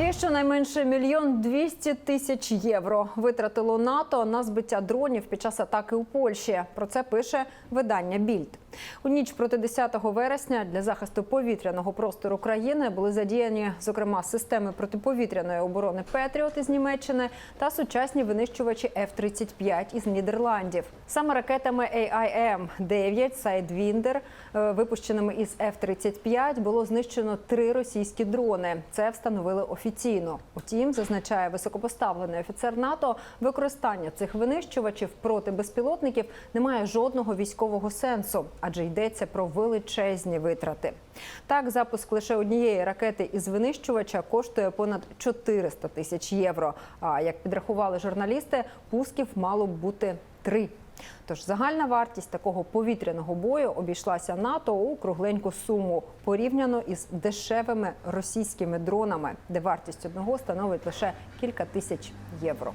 І щонайменше мільйон двісті тисяч євро витратило НАТО на збиття дронів під час атаки у Польщі. Про це пише видання Більд. У ніч проти 10 вересня для захисту повітряного простору країни були задіяні, зокрема, системи протиповітряної оборони Петріот із Німеччини та сучасні винищувачі F-35 із Нідерландів. Саме ракетами AIM-9 Sidewinder, е, випущеними із F-35, було знищено три російські дрони. Це встановили офіційно. Утім, зазначає високопоставлений офіцер НАТО, використання цих винищувачів проти безпілотників не має жодного військового сенсу, адже йдеться про величезні витрати. Так, запуск лише однієї ракети із винищувача коштує понад 400 тисяч євро. А як підрахували журналісти, пусків мало б бути три. Тож загальна вартість такого повітряного бою обійшлася НАТО у кругленьку суму порівняно із дешевими російськими дронами, де вартість одного становить лише кілька тисяч євро.